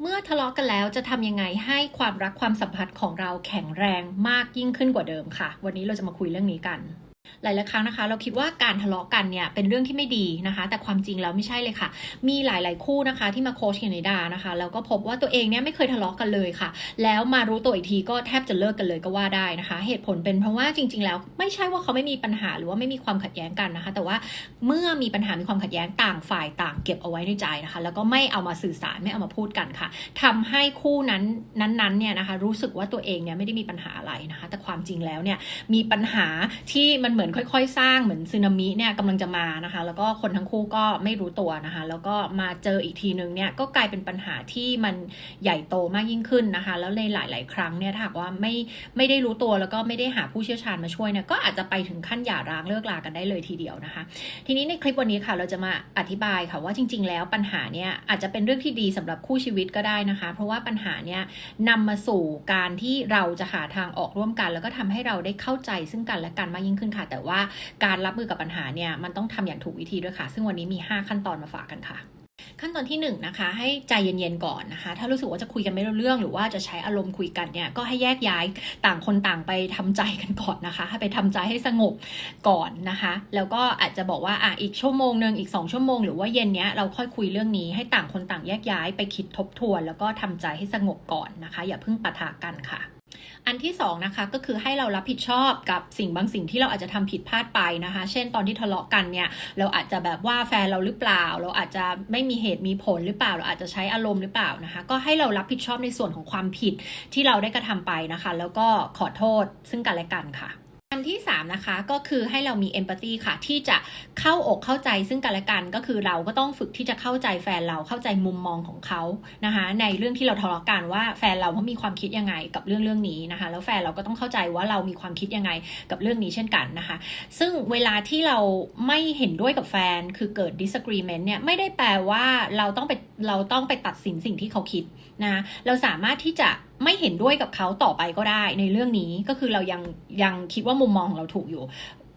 เมื่อทะเลาะกันแล้วจะทำยังไงให้ความรักความสัมพันธ์ของเราแข็งแรงมากยิ่งขึ้นกว่าเดิมค่ะ วันนี้เราจะมาคุยเรื่องนี้กัน หลายๆครั้งนะคะ เราคิดว่าการทะเลาะกันเนี่ยเป็นเรื่องที่ไม่ดีนะคะ แต่ความจริงแล้วไม่ใช่เลยค่ะ มีหลายๆคู่นะคะที่มาโค้ชเคนเนดานะคะแล้วก็พบว่าตัวเองเนี่ยไม่เคยทะเลาะกันเลยค่ะ แล้วมารู้ตัวอีกทีก็แทบจะเลิกกันเลยก็ว่าได้นะคะ เหตุผลเป็นเพราะว่าจริง ๆ แล้วไม่ใช่ว่าเขาไม่มีปัญหาหรือว่าไม่มีความขัดแย้งกันนะคะ แต่ว่าเมื่อมีปัญหามีความขัดแย้งต่างฝ่ายต่างเก็บเอาไว้ในใจนะคะ แล้วก็ไม่เอามาสื่อสารไม่เอามาพูดกันค่ะทำให้คู่นั้นนั้นๆเนี่ยนะคะรู้สึกว่าตัวเองเนี่ยไม่ได้มีปัญหาอะไรนะคะ แต่ความจริงแล้วเนี่ยมีปัญหาที่มันเหมือนค่อยๆ สร้างเหมือนสึนามิเนี่ยกำลังจะมานะคะ แล้วก็คนทั้งคู่ก็ไม่รู้ตัวนะคะ แล้วก็มาเจออีกทีนึงเนี่ยก็กลายเป็นปัญหาที่มันใหญ่โตมากยิ่งขึ้นนะคะ แล้วในหลาย ๆ ครั้งเนี่ยถ้าว่าไม่ไม่ได้รู้ตัวแล้วก็ไม่ได้หาผู้เชี่ยวชาญมาช่วยเนี่ยก็อาจจะไปถึงขั้นหย่าร้างเลิกลากันได้เลยทีเดียวนะคะ ทีนี้ในคลิปวันนี้ค่ะเราจะมาอธิบายค่ะว่าจริง ๆ แล้วปัญหาเนี่ยอาจจะเป็นเรื่องที่ดีสำหรับคู่ชีวิตก็ได้นะคะ เพราะว่าปัญหาเนี่ยนำมาสู่การที่เราจะหาทางออกร่วมกัน แล้วก็ทำให้เราได้เข้าใจซึ่งกันและกันมากยิ่งขึ้นค่ะแต่ว่าการรับมือกับปัญหาเนี่ยมันต้องทำอย่างถูกวิธีด้วยค่ะ ซึ่งวันนี้มี 5 ขั้นตอนมาฝากกันค่ะขั้นตอนที่1นงนะคะให้ใจเย็นๆก่อนนะคะ ถ้ารู้สึกว่าจะคุยกันไม่รู้เรื่อง หรือว่าจะใช้อารมณ์คุยกันเนี่ยก็ให้แยกย้ายต่างคนต่างไปทำใจกันก่อนนะคะ ให้ไปทำใจให้สงบก่อนนะคะ แล้วก็อาจจะบอกว่าอะอีกชั่วโมงหนึ่งอีก 2 ชั่วโมงหรือว่าเย็นเนี้ยเราค่อยคุยเรื่องนี้ให้ต่างคนต่างแยกย้ายไปคิดทบทวน แล้วก็ทำใจให้สงบก่อนนะคะ อย่าเพิ่งปะทะกันค่ะ อันที่สองนะคะก็คือให้เรารับผิดชอบกับสิ่งบางสิ่งที่เราอาจจะทำผิดพลาดไปนะคะ เช่นตอนที่ทะเลาะกันเนี่ยเราอาจจะแบบว่าแฟนเราหรือเปล่า เราอาจจะไม่มีเหตุมีผลหรือเปล่า เราอาจจะใช้อารมณ์หรือเปล่านะคะ ก็ให้เรารับผิดชอบในส่วนของความผิดที่เราได้กระทำไปนะคะ แล้วก็ขอโทษซึ่งกันและกันค่ะ อันที่ 3 นะคะก็คือให้เรามีเอมพัตตีค่ะ ที่จะเข้าอกเข้าใจซึ่งกันและกันก็คือเราก็ต้องฝึกที่จะเข้าใจแฟนเราเข้าใจมุมมองของเขานะคะในเรื่องที่เราทะเลาะกันว่าแฟนเราเขามีความคิดยังไงกับเรื่องเรื่องนี้นะคะ แล้วแฟนเราก็ต้องเข้าใจว่าเรามีความคิดยังไงกับเรื่องนี้เช่นกันนะคะ ซึ่งเวลาที่เราไม่เห็นด้วยกับแฟนคือเกิด disagreement เนี่ยไม่ได้แปลว่าเราต้องไปเราต้องไปตัดสินสิ่งที่เขาคิดนะเราสามารถที่จะไม่เห็นด้วยกับเขาต่อไปก็ได้ในเรื่องนี้ก็คือเรายังยังคิดว่ามุมมองของเราถูกอยู่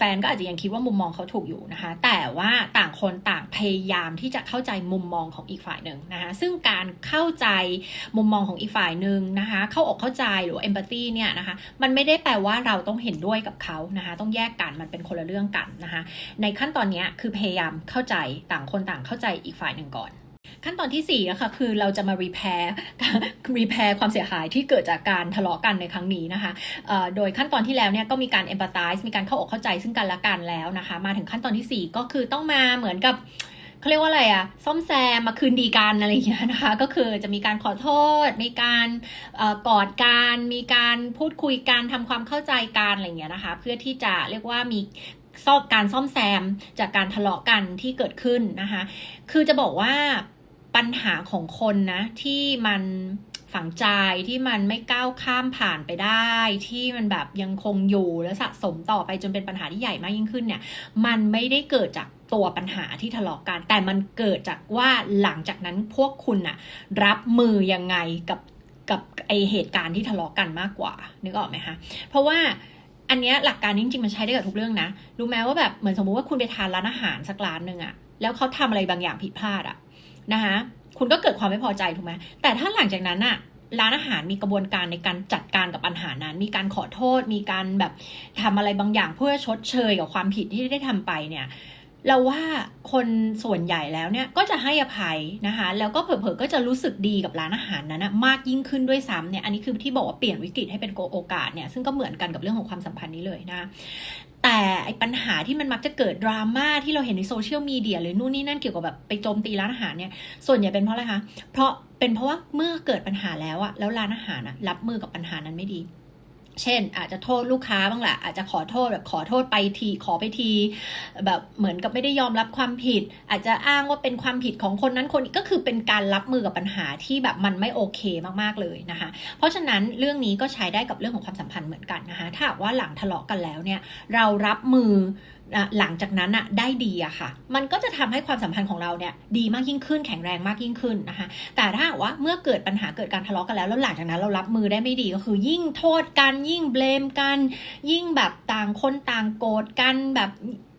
แฟนก็อาจจะยังคิดว่ามุมมองเขาถูกอยู่นะคะ แต่ว่าต่างคนต่างพยายามที่จะเข้าใจมุมมองของอีกฝ่ายหนึ่งนะคะซึ่งการเข้าใจมุมมองของอีกฝ่ายหนึ่งนะคะเข้าอกเข้าใจหรือว่า empathy เนี่ยนะคะมันไม่ได้แปลว่าเราต้องเห็นด้วยกับเขานะคะต้องแยกกันมันเป็นคนละเรื่องกันนะคะในขั้นตอนนี้คือพยายามเข้าใจต่างคนต่างเข้าใจอีกฝ่ายหนึ่งก่อน ขั้นตอนที่4นะคะคือเราจะมา repair repair ความเสียหายที่เกิดจากการทะเลาะกันในครั้งนี้นะคะโดยขั้นตอนที่แล้วเนี่ยก็มีการ empathize มีการเข้าอกเข้าใจซึ่งกันและกันแล้วนะคะ มาถึงขั้นตอนที่ 4 ก็คือต้องมาเหมือนกับเขาเรียกว่าอะไรอะซ่อมแซมมาคืนดีกันอะไรอย่างเงี้ยนะคะ ก็คือจะมีการขอโทษ มีการกอดกันมีการพูดคุยกันทำความเข้าใจกันอะไรอย่างเงี้ยนะคะ เพื่อที่จะเรียกว่ามีซ่อมการซ่อมแซมจากการทะเลาะกันที่เกิดขึ้นนะคะ คือจะบอกว่า ปัญหาของคนนะที่มันฝังใจที่มันไม่ก้าวข้ามผ่านไปได้ ที่มันแบบยังคงอยู่และสะสมต่อไปจนเป็นปัญหาที่ใหญ่มากยิ่งขึ้นเนี่ย มันไม่ได้เกิดจากตัวปัญหาที่ทะเลาะกัน แต่มันเกิดจากว่าหลังจากนั้นพวกคุณอะรับมือยังไงกับกับไอเหตุการณ์ที่ทะเลาะกันมากกว่านึกออกไหมคะเพราะว่าอันเนี้ยหลักการจริงๆมันใช้ได้กับทุกเรื่องนะรู้ไหมว่าแบบเหมือนสมมุติว่าคุณไปทานร้านอาหารสักร้านหนึ่งอะแล้วเขาทำอะไรบางอย่างผิดพลาดอะ นะคะคุณก็เกิดความไม่พอใจถูกไหมแต่ถ้าหลังจากนั้นอะร้านอาหารมีกระบวนการในการจัดการกับปัญหานั้น มีการขอโทษ มีการแบบทำอะไรบางอย่างเพื่อชดเชยกับความผิดที่ได้ทำไปเนี่ย เราว่าคนส่วนใหญ่แล้วเนี่ยก็จะให้อภัยนะคะ แล้วก็เผลอๆก็จะรู้สึกดีกับร้านอาหารนั้นนะมากยิ่งขึ้นด้วยซ้ำเนี่ยอันนี้คือที่บอกว่าเปลี่ยนวิกฤตให้เป็นโอกาสเนี่ยซึ่งก็เหมือนกันกับเรื่องของความสัมพันธ์นี้เลยนะแต่ไอปัญหาที่มันมักจะเกิดดราม่าที่เราเห็นในโซเชียลมีเดียหรือนู่นนี่นั่นเกี่ยวกับแบบไปโจมตีร้านอาหารเนี่ยส่วนใหญ่เป็นเพราะอะไรคะเพราะเป็นเพราะว่าเมื่อเกิดปัญหาแล้วอะแล้วร้านอาหารอะรับมือกับปัญหานั้นไม่ดี เช่น อาจจะโทษลูกค้าบ้างแหละอาจจะขอโทษแบบขอโทษไปทีขอไปที แบบเหมือนกับไม่ได้ยอมรับความผิด อาจจะอ้างว่าเป็นความผิดของคนนั้นคนนี้ก็คือเป็นการรับมือกับปัญหาที่แบบมันไม่โอเคมากๆเลยนะคะ เพราะฉะนั้นเรื่องนี้ก็ใช้ได้กับเรื่องของความสัมพันธ์เหมือนกันนะคะถ้าว่าหลังทะเลาะกันแล้วเนี่ยเรารับมือ หลังจากนั้นอะได้ดีอะค่ะ มันก็จะทำให้ความสัมพันธ์ของเราเนี่ยดีมากยิ่งขึ้นแข็งแรงมากยิ่งขึ้นนะคะ แต่ถ้าว่าเมื่อเกิดปัญหาเกิดการทะเลาะกันแล้วแล้วหลังจากนั้นเรารับมือได้ไม่ดีก็คือ ยิ่งโทษกันยิ่งเบลมกัน ยิ่งแบบต่างคนต่างโกรธกันแบบ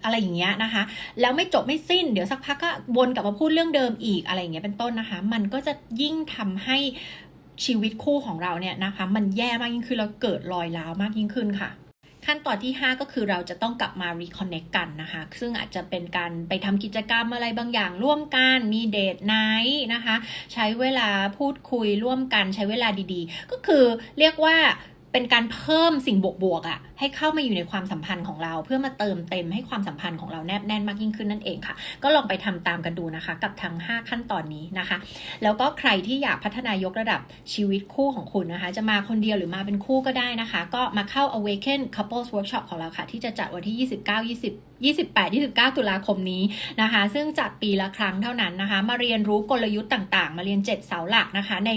อะไรอย่างเงี้ยนะคะ แล้วไม่จบไม่สิ้น เดี๋ยวสักพักก็วนกลับมาพูดเรื่องเดิมอีกอะไรอย่างเงี้ยเป็นต้นนะคะ มันก็จะยิ่งทำให้ชีวิตคู่ของเราเนี่ยนะคะ มันแย่มากยิ่งขึ้นแล้วเกิดรอยร้าวมากยิ่งขึ้นค่ะ ขั้นตอนที่ 5 ก็คือเราจะต้องกลับมา reconnect กันนะคะ ซึ่งอาจจะเป็นการไปทำกิจกรรมอะไรบางอย่างร่วมกัน มีเดทไนท์นะคะ ใช้เวลาพูดคุยร่วมกันใช้เวลาดีๆ ก็คือเรียกว่า เป็นการเพิ่มสิ่งบวกๆอะ่ะให้เข้ามาอยู่ในความสัมพันธ์ของเรา เพื่อมาเติมเต็มให้ความสัมพันธ์ของเราแนบแน่นมากยิ่งขึ้นนั่นเองค่ะ ก็ลองไปทำตามกันดูนะคะ กับทั้ง 5 ขั้นตอนนี้นะคะ แล้วก็ใครที่อยากพัฒนายกระดับชีวิตคู่ของคุณนะคะ จะมาคนเดียวหรือมาเป็นคู่ก็ได้นะคะ ก็มาเข้า Awaken Couples Workshop ของเราค่ะ ที่จะจัดวันที่ 29 20 28 29 ตุลาคมนี้นะคะ ซึ่งจัดปีละครั้งเท่านั้นนะคะ มาเรียนรู้กลยุทธ์ต่างๆ มาเรียน 7 เสาหลักนะคะ ใน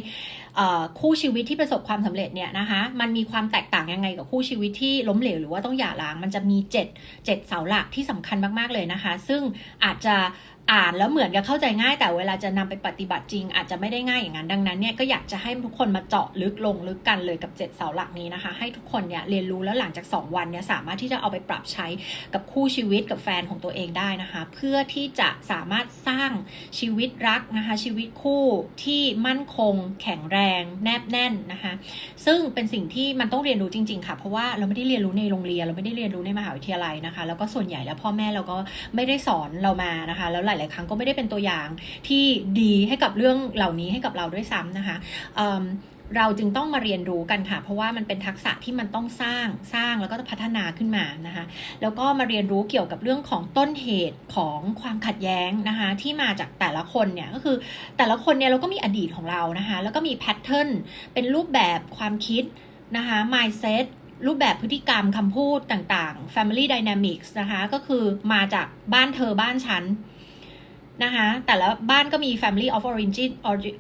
คู่ชีวิตที่ประสบความสำเร็จเนี่ยนะคะมันมีความแตกต่างยังไงกับคู่ชีวิตที่ล้มเหลวหรือว่าต้องหย่าร้างมันจะมี 7 7 เสาหลักที่สำคัญมากๆเลยนะคะ ซึ่งอาจจะ อ่านแล้วเหมือนกับเข้าใจง่ายแต่เวลาจะนำไปปฏิบัติจริง อาจจะไม่ได้ง่ายอย่างนั้นดังนั้นเนี่ยก็อยากจะให้ทุกคนมาเจาะลึกลงลึกกันเลยกับ 7 เสาหลักนี้นะคะ ให้ทุกคนเนี่ยเรียนรู้แล้วหลังจาก 2 วันเนี่ยสามารถที่จะเอาไปปรับใช้กับคู่ชีวิตกับแฟนของตัวเองได้นะคะ เพื่อที่จะสามารถสร้างชีวิตรักนะคะ ชีวิตคู่ที่มั่นคง แข็งแรง แนบแน่นนะคะ ซึ่งเป็นสิ่งที่มันต้องเรียนรู้จริง ๆ ค่ะ เพราะว่าเราไม่ได้เรียนรู้ในโรงเรียนเราไม่ได้เรียนรู้ในมหาวิทยาลัยนะคะ แล้วก็ส่วนใหญ่แล้วพ่อแม่เราก็ไม่ได้สอนเรามานะคะแล้วหลาย ๆ ครั้งก็ไม่ได้เป็นตัวอย่างที่ดีให้กับเรื่องเหล่านี้ให้กับเราด้วยซ้ำนะคะเเราจึงต้องมาเรียนรู้กันค่ะ เพราะว่ามันเป็นทักษะที่มันต้องสร้างสร้างแล้วก็พัฒนาขึ้นมานะคะแล้วก็มาเรียนรู้เกี่ยวกับเรื่องของต้นเหตุของความขัดแย้งนะคะที่มาจากแต่ละคนเนี่ยก็คือแต่ละคนเนี่ยเราก็มีอดีตของเรานะคะแล้วก็มีแพทเทิร์นเป็นรูปแบบความคิดนะคะ mindset รูปแบบพฤติกรรมคำพูดต่างๆ family dynamics นะคะก็คือมาจากบ้านเธอบ้านฉัน นะคะแต่ละบ้านก็มี family of origin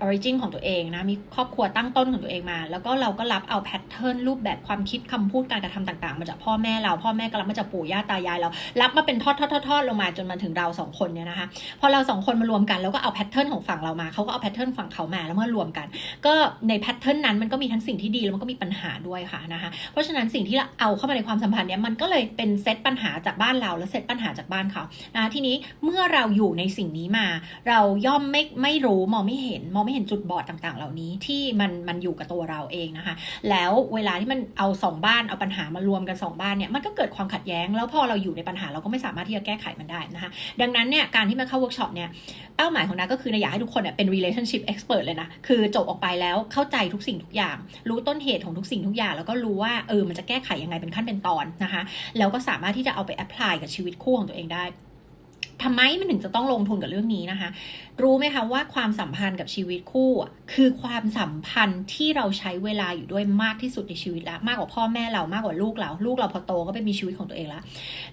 origin ของตัวเองนะมีครอบครัวตั้งต้นของตัวเองมา แล้วก็เราก็รับเอาแพทเทิร์นรูปแบบความคิดคำพูดการกระทำต่างๆ มาจากพ่อแม่เราพ่อแม่ก็รับมาจากปู่ย่าตายายเรา รับมาเป็นทอดทอดทอดทอดลงมาจนมาถึงเราสองคนเนี่ยนะคะพอเราสองคนมารวมกันแล้วก็เอาแพทเทิร์นของฝั่งเรามาเขาก็เอาแพทเทิร์นฝั่งเขามาแล้วมารวมกัน ก็ในแพทเทิร์นนั้นมันก็มีทั้งสิ่งที่ดีแล้วมันก็มีปัญหาด้วยค่ะนะคะเพราะฉะนั้นสิ่งที่เราเอาเข้ามาในความสัมพันธ์เนี้ยมันก็เลยเป็นเซตปัญหาจากบ้านเราแล้วเซตปัญหาจากบ้านเขานะะทีนี้เมื่อเราอยู่ในสิ่งนี้มา เราย่อมไม่ไม่รู้มองไม่เห็นมองไม่เห็นจุดบอดต่างๆ เหล่านี้ที่มันมันอยู่กับตัวเราเองนะคะ แล้วเวลาที่มันเอาสองบ้านเอาปัญหามารวมกันสองบ้านเนี่ยมันก็เกิดความขัดแย้ง แล้วพอเราอยู่ในปัญหาเราก็ไม่สามารถที่จะแก้ไขมันได้นะคะ ดังนั้นเนี่ยการที่มาเข้าเวิร์กช็อปเนี่ยเป้าหมายของนัทก็คืออยากให้ทุกคนเนี่ยเป็น relationship expert เลยนะคือจบออกไปแล้วเข้าใจทุกสิ่งทุกอย่าง รู้ต้นเหตุของทุกสิ่งทุกอย่าง แล้วก็รู้ว่าเออมันจะแก้ไขยังไงเป็นขั้นเป็นตอนนะคะ แล้วก็สามารถที่จะเอาไป apply กับชีวิตคู่ของตัวเองได้ ทำไมมันถึงจะต้องลงทุนกับเรื่องนี้นะคะ รู้ไหมคะว่าความสัมพันธ์กับชีวิตคู่คือความสัมพันธ์ที่เราใช้เวลาอยู่ด้วยมากที่สุดในชีวิตละมากกว่าพ่อแม่เรามากกว่าลูกเรา ลูกเราพอโตก็ไปมีชีวิตของตัวเองละ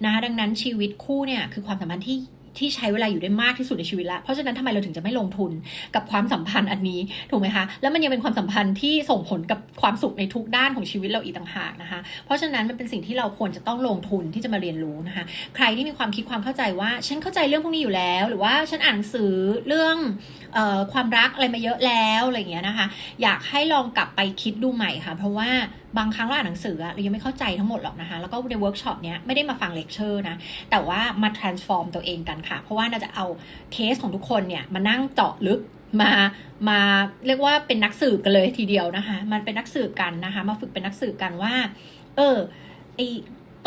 นะคะดังนั้นชีวิตคู่เนี่ยคือความสัมพันธ์ที่ ที่ใช้เวลาอยู่ได้มากที่สุดในชีวิตแล้วเพราะฉะนั้นทำไมเราถึงจะไม่ลงทุนกับความสัมพันธ์อันนี้ถูกไหมคะแล้วมันยังเป็นความสัมพันธ์ที่ส่งผลกับความสุขในทุกด้านของชีวิตเราอีกต่างหากนะคะเพราะฉะนั้นมันเป็นสิ่งที่เราควรจะต้องลงทุนที่จะมาเรียนรู้นะคะใครที่มีความคิดความเข้าใจว่า ฉันเข้าใจเรื่องพวกนี้อยู่แล้ว หรือว่าฉันอ่านหนังสือเรื่องออความรักอะไรมาเยอะแล้วอะไรอย่างเงี้ยนะคะ อยากให้ลองกลับไปคิดดูใหม่ค่ะ เพราะว่าบางครั้งเราอ่านหนังสืออะเรายังไม่เข้าใจทั้งหมดหรอกนะคะ แล้วก็ในเวิร์กช็อปเนี้ยไม่ได้มาฟังเลคเชอร์นะ แต่ว่ามา transform ตัวเองกันค่ะ เพราะว่าเราจะเอาเคสของทุกคนเนี่ยมานั่งเจาะลึกมามาเรียกว่าเป็นนักสืบกันเลยทีเดียวนะคะ มันเป็นนักสืบกันนะคะ มาฝึกเป็นนักสืบกันว่า เออไอ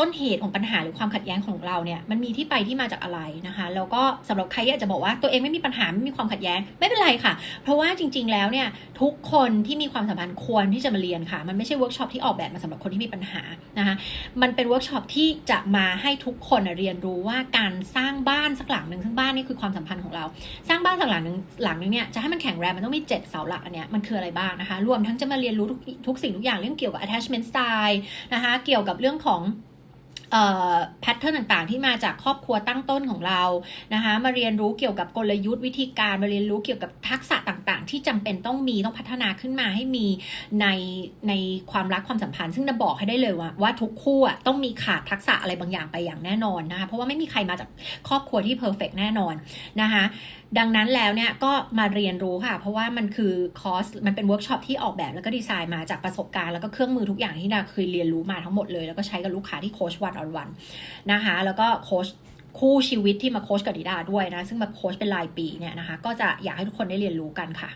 ต้นเหตุของปัญหาหรือความขัดแย้งของเราเนี่ยมันมีที่ไปที่มาจากอะไรนะคะแล้วก็สำหรับใครที่อาจจะบอกว่าตัวเองไม่มีปัญหาไม่มีความขัดแย้งไม่เป็นไรค่ะ เพราะว่าจริง ๆ แล้วเนี่ยทุกคนที่มีความสัมพันธ์ควรที่จะมาเรียนค่ะ มันไม่ใช่เวิร์กช็อปที่ออกแบบมาสำหรับคนที่มีปัญหานะคะมันเป็นเวิร์กช็อปที่จะมาให้ทุกคนเรียนรู้ว่าการสร้างบ้านสักหลังหนึ่งซึ่งบ้านนี่คือความสัมพันธ์ของเรา สร้างบ้านสักหลังหนึ่งหลังนึงเนี่ยจะให้มันแข็งแรงมันต้องมี7เสาหลักอันเนี้ยมันคืออะไรบ้างนะคะ รวมทั้งจะมาเรียนรู้ทุกทุกสิ่งทุกอย่างเรื่องเกี่ยวกับ attachment style นะคะเกี่ยวกับเรื่องของ แพทเทิร์นต่างๆ ที่มาจากครอบครัวตั้งต้นของเรานะคะมาเรียนรู้เกี่ยวกับกลยุทธ์วิธีการมาเรียนรู้เกี่ยวกับทักษะต่างๆ ที่จำเป็นต้องมีต้องพัฒนาขึ้นมาให้มีในในความรักความสัมพันธ์ ซึ่งจะบอกให้ได้เลยว่าว่าทุกคู่อะต้องมีขาดทักษะอะไรบางอย่างไปอย่างแน่นอนนะคะเพราะว่าไม่มีใครมาจากครอบครัวที่เพอร์เฟกแน่นอนนะคะ ดังนั้นแล้วเนี่ยก็มาเรียนรู้ค่ะ เพราะว่ามันคือคอร์สมันเป็นเวิร์กช็อปที่ออกแบบแล้วก็ดีไซน์มาจากประสบการณ์แล้วก็เครื่องมือทุกอย่างที่ดาเคยเรียนรู้มาทั้งหมดเลยแล้วก็ใช้กับลูกค้าที่โค้ชวันออนวันนะคะแล้วก็โค้ชคู่ชีวิตที่มาโค้ชกับดิดาด้วยนะซึ่งมาโค้ชเป็นรายปีเนี่ยนะคะก็จะอยากให้ทุกคนได้เรียนรู้กันค่ะ